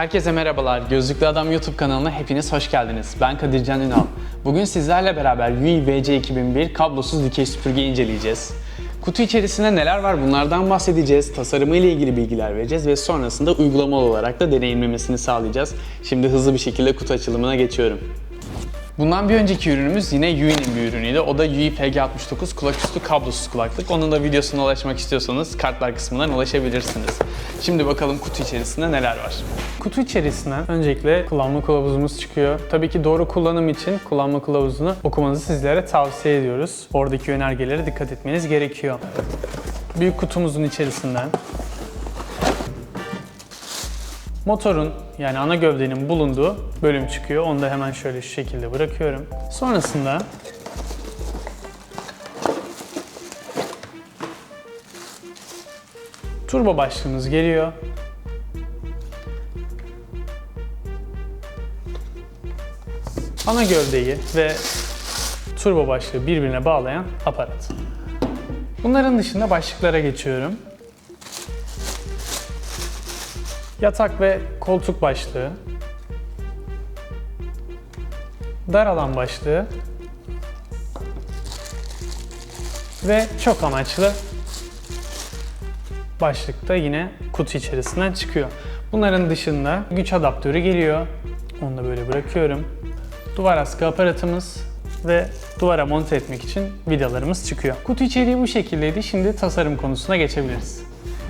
Herkese merhabalar. Gözlüklü Adam YouTube kanalına hepiniz hoş geldiniz. Ben Kadircan Ünal. Bugün sizlerle beraber Yui VC2001 kablosuz dikey süpürge inceleyeceğiz. Kutu içerisinde neler var bunlardan bahsedeceğiz, tasarımı ile ilgili bilgiler vereceğiz ve sonrasında uygulamalı olarak da deneyimlemesini sağlayacağız. Şimdi hızlı bir şekilde kutu açılımına geçiyorum. Bundan bir önceki ürünümüz yine Yui'nin bir ürünüydü. O da Yui PG69 kulaküstü kablosuz kulaklık. Onun da videosuna ulaşmak istiyorsanız kartlar kısmından ulaşabilirsiniz. Şimdi bakalım kutu içerisinde neler var. Kutu içerisinden öncelikle kullanma kılavuzumuz çıkıyor. Tabii ki doğru kullanım için kullanma kılavuzunu okumanızı sizlere tavsiye ediyoruz. Oradaki önergelere dikkat etmeniz gerekiyor. Büyük kutumuzun içerisinden motorun yani ana gövdenin bulunduğu bölüm çıkıyor. Onu da hemen şöyle şu şekilde bırakıyorum. Sonrasında turbo başlığımız geliyor. Ana gövdeyi ve turbo başlığı birbirine bağlayan aparat. Bunların dışında başlıklara geçiyorum. Yatak ve koltuk başlığı. Dar alan başlığı. Ve çok amaçlı başlıkta yine kutu içerisinden çıkıyor. Bunların dışında güç adaptörü geliyor. Onu da böyle bırakıyorum. Duvar askı aparatımız ve duvara monte etmek için vidalarımız çıkıyor. Kutu içeriği bu şekildeydi. Şimdi tasarım konusuna geçebiliriz.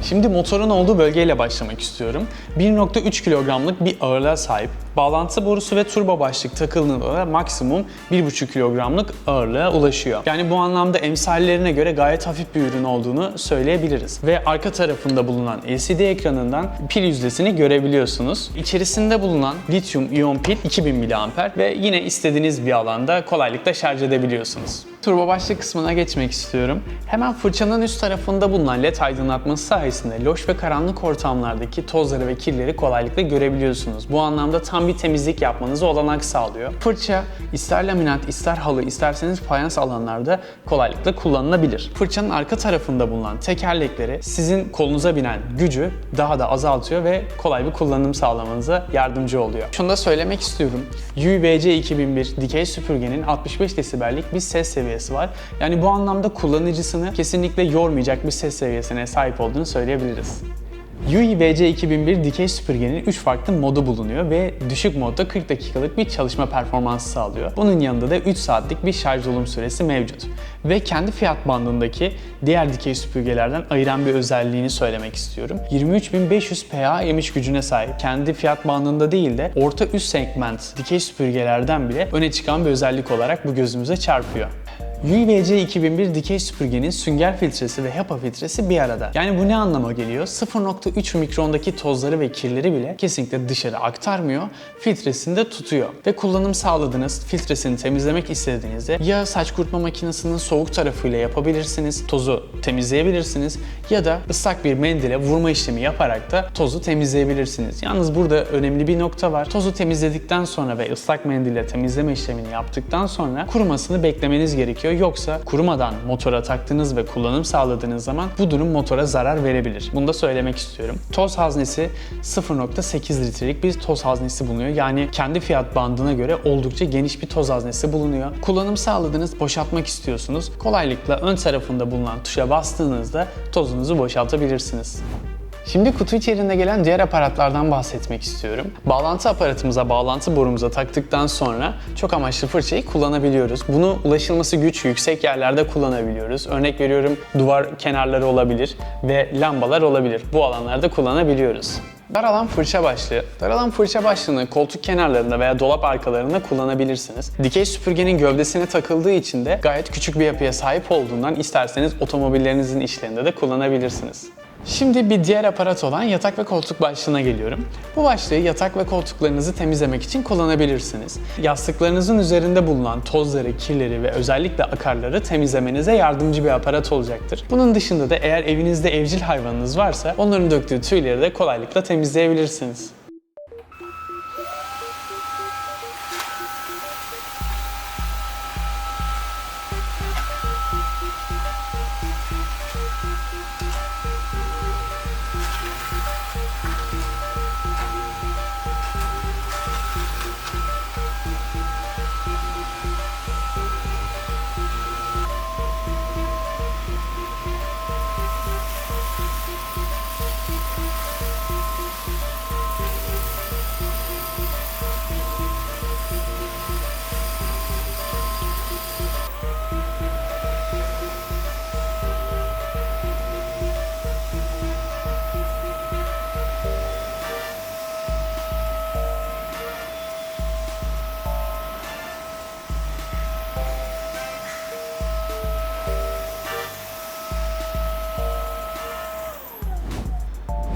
Şimdi motorun olduğu bölgeyle başlamak istiyorum. 1.3 kilogramlık bir ağırlığa sahip. Bağlantı borusu ve turbo başlık takıldığında da maksimum 1.5 kilogramlık ağırlığa ulaşıyor. Yani bu anlamda emsallerine göre gayet hafif bir ürün olduğunu söyleyebiliriz. Ve arka tarafında bulunan LCD ekranından pil yüzdesini görebiliyorsunuz. İçerisinde bulunan lityum iyon pil 2000 mAh ve yine istediğiniz bir alanda kolaylıkla şarj edebiliyorsunuz. Turbo başlık kısmına geçmek istiyorum. Hemen fırçanın üst tarafında bulunan led aydınlatması sayesinde loş ve karanlık ortamlardaki tozları ve kirleri kolaylıkla görebiliyorsunuz. Bu anlamda tam bir temizlik yapmanıza olanak sağlıyor. Fırça ister laminat, ister halı, isterseniz fayans alanlarda kolaylıkla kullanılabilir. Fırçanın arka tarafında bulunan tekerlekleri sizin kolunuza binen gücü daha da azaltıyor ve kolay bir kullanım sağlamanıza yardımcı oluyor. Şunu da söylemek istiyorum. UVC 2001 dikey süpürgenin 65 desibellik bir ses seviyesi var. Yani bu anlamda kullanıcısını kesinlikle yormayacak bir ses seviyesine sahip olduğunu söyleyebiliriz. Yui VC2001 dikey süpürgenin 3 farklı modu bulunuyor ve düşük modda 40 dakikalık bir çalışma performansı sağlıyor. Bunun yanında da 3 saatlik bir şarj dolum süresi mevcut. Ve kendi fiyat bandındaki diğer dikey süpürgelerden ayıran bir özelliğini söylemek istiyorum. 23.500 PA emiş gücüne sahip. Kendi fiyat bandında değil de orta üst segment dikey süpürgelerden bile öne çıkan bir özellik olarak bu gözümüze çarpıyor. UVC 2001 dikey süpürgenin sünger filtresi ve HEPA filtresi bir arada. Yani bu ne anlama geliyor? 0.3 mikrondaki tozları ve kirleri bile kesinlikle dışarı aktarmıyor, filtresini de tutuyor. Ve kullanım sağladığınız filtresini temizlemek istediğinizde ya saç kurutma makinesinin soğuk tarafıyla yapabilirsiniz, tozu temizleyebilirsiniz ya da ıslak bir mendile vurma işlemi yaparak da tozu temizleyebilirsiniz. Yalnız burada önemli bir nokta var. Tozu temizledikten sonra ve ıslak mendille temizleme işlemini yaptıktan sonra kurumasını beklemeniz gerekiyor. Yoksa kurumadan motora taktığınız ve kullanım sağladığınız zaman bu durum motora zarar verebilir. Bunu da söylemek istiyorum. Toz haznesi 0.8 litrelik bir toz haznesi bulunuyor. Yani kendi fiyat bandına göre oldukça geniş bir toz haznesi bulunuyor. Kullanım sağladığınız, boşaltmak istiyorsunuz. Kolaylıkla ön tarafında bulunan tuşa bastığınızda tozunuzu boşaltabilirsiniz. Şimdi kutu içerisinde gelen diğer aparatlardan bahsetmek istiyorum. Bağlantı aparatımıza, bağlantı borumuza taktıktan sonra çok amaçlı fırçayı kullanabiliyoruz. Bunu ulaşılması güç, yüksek yerlerde kullanabiliyoruz. Örnek veriyorum duvar kenarları olabilir ve lambalar olabilir. Bu alanlarda kullanabiliyoruz. Daralan fırça başlığı. Daralan fırça başlığını koltuk kenarlarında veya dolap arkalarında kullanabilirsiniz. Dikey süpürgenin gövdesine takıldığı için de gayet küçük bir yapıya sahip olduğundan isterseniz otomobillerinizin işlerinde de kullanabilirsiniz. Şimdi bir diğer aparat olan yatak ve koltuk başlığına geliyorum. Bu başlığı yatak ve koltuklarınızı temizlemek için kullanabilirsiniz. Yastıklarınızın üzerinde bulunan tozları, kirleri ve özellikle akarları temizlemenize yardımcı bir aparat olacaktır. Bunun dışında da eğer evinizde evcil hayvanınız varsa onların döktüğü tüyleri de kolaylıkla temizleyebilirsiniz.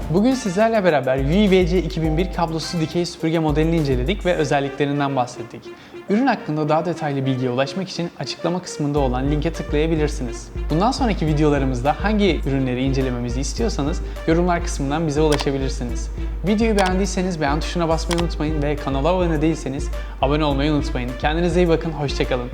Bugün sizlerle beraber UVC 2001 kablosuz dikey süpürge modelini inceledik ve özelliklerinden bahsettik. Ürün hakkında daha detaylı bilgiye ulaşmak için açıklama kısmında olan linke tıklayabilirsiniz. Bundan sonraki videolarımızda hangi ürünleri incelememizi istiyorsanız yorumlar kısmından bize ulaşabilirsiniz. Videoyu beğendiyseniz beğen tuşuna basmayı unutmayın ve kanala abone değilseniz abone olmayı unutmayın. Kendinize iyi bakın, hoşçakalın.